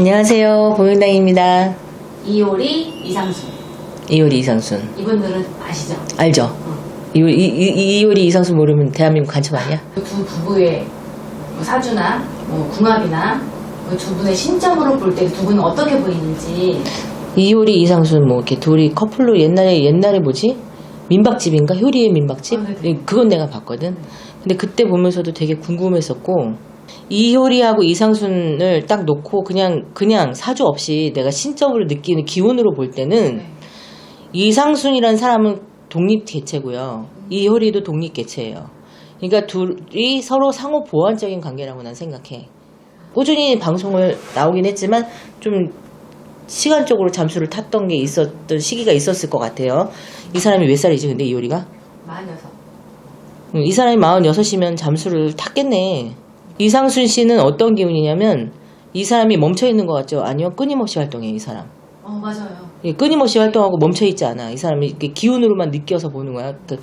안녕하세요. 봉영당입니다. 이효리, 이상순. 이효리 이상순. 이분들은 아시죠? 알죠? 이효리, 이, 이, 이효리 이상순 모르면 대한민국 간첩 아니야? 두 부부의 뭐 사주나 뭐 궁합이나 그두 분의 신점으로 볼 때 두 분은 어떻게 보이는지 이효리 이상순 뭐 이렇게 둘이 커플로 옛날에 옛날에 뭐지? 민박집인가? 효리의 민박집? 아, 네네. 예, 그건 내가 봤거든. 근데 그때 보면서도 되게 궁금했었고 이효리하고 이상순을 딱 놓고 그냥 그냥 사주 없이 내가 신점으로 느끼는 기운으로 볼 때는 네. 이상순이라는 사람은 독립 개체고요. 이효리도 독립 개체예요. 그러니까 둘이 서로 상호 보완적인 관계라고 난 생각해. 꾸준히 방송을 나오긴 했지만 좀 시간적으로 잠수를 탔던 게 있었던 시기가 있었을 것 같아요. 이 사람이 몇 살이지 근데 이효리가? 마녀서 음, 이 사람이 46이면 잠수를 탔겠네. 이상순 씨는 어떤 기운이냐면 이 사람이 멈춰 있는 것 같죠? 아니요. 끊임없이 활동해 이 사람. 어 맞아요 예, 끊임없이 활동하고 멈춰 있지 않아. 이 사람이 이렇게 기운으로만 느껴서 보는 거야. 그,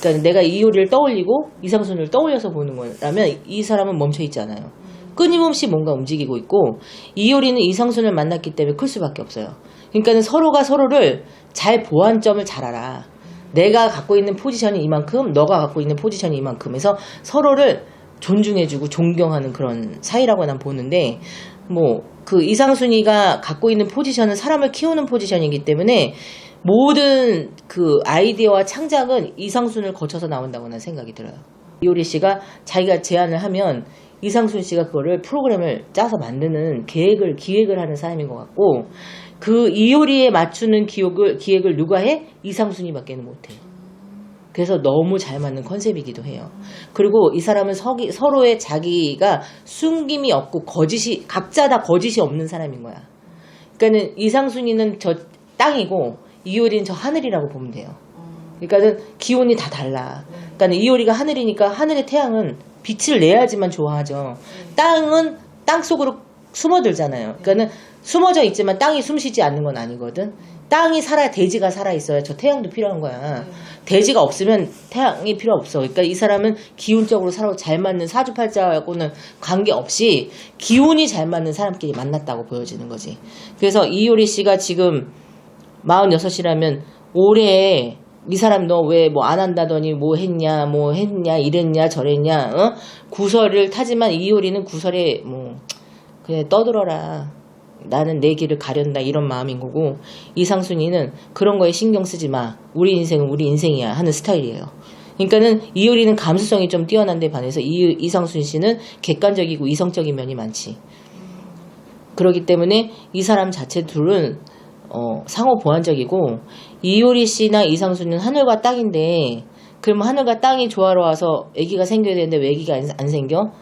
그러니까 내가 이효리를 떠올리고 이상순을 떠올려서 보는 거라면 이 사람은 멈춰 있지 않아요. 끊임없이 뭔가 움직이고 있고 이효리는 이상순을 만났기 때문에 클 수밖에 없어요. 그러니까는 서로가 서로를 잘 보완점을 잘 알아. 내가 갖고 있는 포지션이 이만큼, 너가 갖고 있는 포지션이 이만큼 해서 서로를 존중해주고 존경하는 그런 사이라고 난 보는데 뭐 그 이상순이가 갖고 있는 포지션은 사람을 키우는 포지션이기 때문에 모든 그 아이디어와 창작은 이상순을 거쳐서 나온다고 난 생각이 들어요. 이효리 씨가 자기가 제안을 하면 이상순 씨가 그거를 프로그램을 짜서 만드는 계획을 기획을 하는 사람인 것 같고 그 이효리에 맞추는 기획을 기획을 누가 해? 이상순이밖에 는 못해. 그래서 너무 잘 맞는 컨셉이기도 해요. 그리고 이 사람은 서기, 서로의 자기가 숨김이 없고 거짓이 각자 다 거짓이 없는 사람인 거야. 그러니까는 이상순이는 저 땅이고 이효리는 저 하늘이라고 보면 돼요. 그러니까는 기온이 다 달라. 그러니까 이효리가 하늘이니까 하늘의 태양은 빛을 내야지만 좋아하죠. 땅은 땅 속으로 숨어들잖아요. 그러니까는 숨어져 있지만 땅이 숨쉬지 않는 건 아니거든. 땅이 살아야 대지가 살아 있어야 저 태양도 필요한 거야. 대지가 없으면 태양이 필요 없어. 그러니까 이 사람은 기운적으로 서로 잘 맞는 사주팔자하고는 관계 없이 기운이 잘 맞는 사람끼리 만났다고 보여지는 거지. 그래서 이효리 씨가 지금 46이라면 올해 이 사람 너 왜 뭐 안 한다더니 뭐 했냐 뭐 했냐 이랬냐 저랬냐 어? 구설을 타지만 이효리는 구설에 뭐 그냥 떠들어라 나는 내 길을 가련다 이런 마음인 거고 이상순이는 그런 거에 신경 쓰지 마. 우리 인생은 우리 인생이야 하는 스타일이에요. 그러니까는 이효리는 감수성이 좀 뛰어난데 반해서 이, 이상순 씨는 객관적이고 이성적인 면이 많지. 그렇기 때문에 이 사람 자체 둘은 어, 상호 보완적이고 이효리 씨나 이상수는 하늘과 땅인데 그럼 하늘과 땅이 조화로워서 아기가 생겨야 되는데 왜 아기가 안, 안 생겨?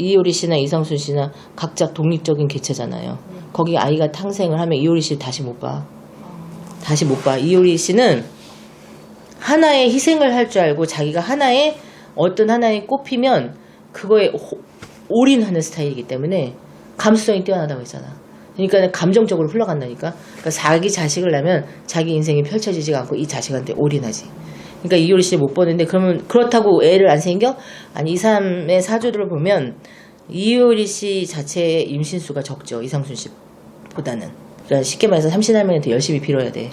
이효리 씨나 이상순 씨나 각자 독립적인 개체잖아요. 거기 아이가 탄생을 하면 이효리 씨 다시 못 봐. 다시 못 봐. 이효리 씨는 하나의 희생을 할 줄 알고 자기가 하나의 어떤 하나에 꼽히면 그거에 호- 올인하는 스타일이기 때문에 감수성이 뛰어나다고 했잖아. 그러니까 감정적으로 흘러간다니까. 그러니까 자기 자식을 낳으면 자기 인생이 펼쳐지지가 않고 이 자식한테 올인하지. 그러니까 이효리 씨못 보는데 그러면 그렇다고 애를 안 생겨? 아니 이 사람의 사주를 보면 이효리 씨 자체의 임신수가 적죠. 이상순 씨보다는. 그러니까 쉽게 말해서 삼신할머니한테 열심히 빌어야 돼.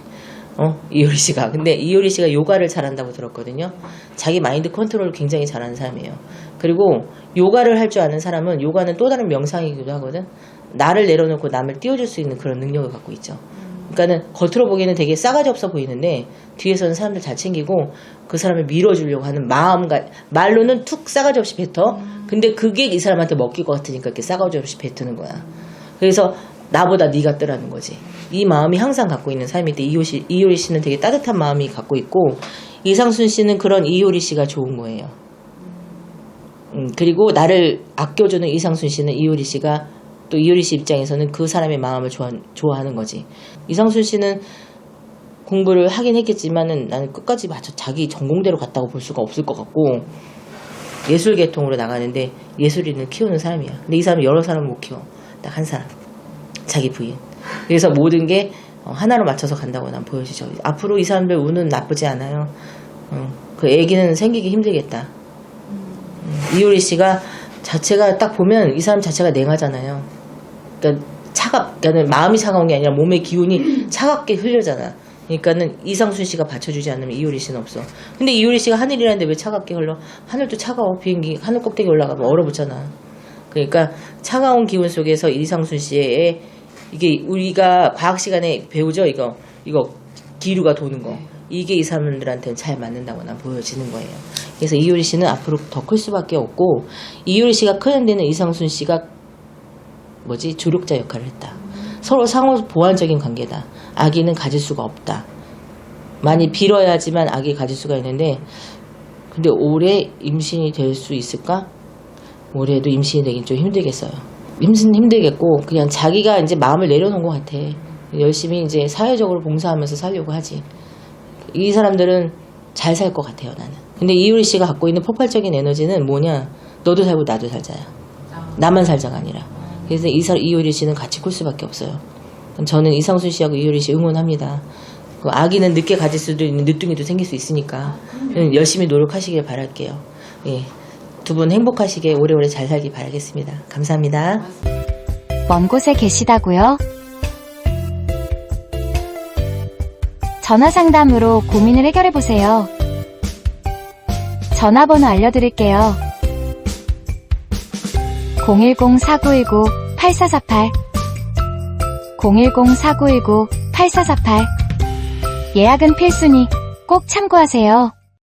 어? 이효리 씨가. 근데 이효리 씨가 요가를 잘한다고 들었거든요. 자기 마인드 컨트롤을 굉장히 잘하는 사람이에요. 그리고 요가를 할 줄 아는 사람은 요가는 또 다른 명상이기도 하거든. 나를 내려놓고 남을 띄워줄 수 있는 그런 능력을 갖고 있죠. 그러니까는 겉으로 보기에는 되게 싸가지 없어 보이는데 뒤에서는 사람들 잘 챙기고 그 사람을 밀어주려고 하는 마음과 말로는 툭 싸가지 없이 뱉어. 근데 그게 이 사람한테 먹힐 것 같으니까 이렇게 싸가지 없이 뱉는 거야. 그래서 나보다 네가 뜨라는 거지. 이 마음이 항상 갖고 있는 사람인데 이효리, 씨, 이효리 씨는 되게 따뜻한 마음이 갖고 있고 이상순 씨는 그런 이효리 씨가 좋은 거예요. 음, 그리고 나를 아껴주는 이상순 씨는 이효리 씨가 또 이효리 씨 입장에서는 그 사람의 마음을 좋아, 좋아 하는 거지. 이상순 씨는 공부를 하긴 했겠지만은 나는 끝까지 맞춰 자기 전공대로 갔다고 볼 수가 없을 것 같고 예술 계통으로 나가는데 예술인을 키우는 사람이야. 근데 이 사람은 여러 사람을 못 키워. 딱 한 사람. 자기 부인. 그래서 모든 게 어, 하나로 맞춰서 간다고 난 보여지죠. 앞으로 이 사람들 운은 나쁘지 않아요. 어, 그 애기는 생기기 힘들겠다. 음, 이효리 씨가 자체가 딱 보면 이 사람 자체가 냉하잖아요. 그러니까 차갑, 그러니까 마음이 차가운 게 아니라 몸의 기운이 차갑게 흘려잖아. 그러니까는 이상순 씨가 받쳐주지 않으면 이효리 씨는 없어. 근데 이효리 씨가 하늘이라는데 왜 차갑게 흘러? 하늘도 차가워. 비행기 하늘 꼭대기 올라가면 얼어붙잖아. 그러니까 차가운 기운 속에서 이상순 씨의 이게 우리가 과학 시간에 배우죠 이거 이거 기류가 도는 거 이게 이 사람들한테는 잘 맞는다고 난 보여지는 거예요. 그래서 이효리 씨는 앞으로 더 클 수밖에 없고 이효리 씨가 크는 데는 이상순 씨가 뭐지 조력자 역할을 했다. 서로 상호 보완적인 관계다. 아기는 가질 수가 없다. 많이 빌어야지만 아기 가질 수가 있는데 근데 올해 임신이 될 수 있을까? 올해도 임신이 되긴 좀 힘들겠어요. 임신 힘들겠고 그냥 자기가 이제 마음을 내려놓은 것 같아. 열심히 이제 사회적으로 봉사하면서 살려고 하지. 이 사람들은 잘 살 것 같아요 나는. 근데 이효리 씨가 갖고 있는 폭발적인 에너지는 뭐냐? 너도 살고 나도 살자야. 나만 살자가 아니라. 그래서 이 사- 이효리 씨는 같이 쿨 수밖에 없어요. 저는 이상순 씨하고 이효리 씨 응원합니다. 그 아기는 늦게 가질 수도 있는 늦둥이도 생길 수 있으니까 열심히 노력하시길 바랄게요. 예. 두분 행복하시게 오래오래 잘 살기 바라겠습니다. 감사합니다. 먼 곳에 계시다고요? 전화 상담으로 고민을 해결해 보세요. 전화번호 알려드릴게요. 010-4919-8448 010-4919-8448 예약은 필수니 꼭 참고하세요.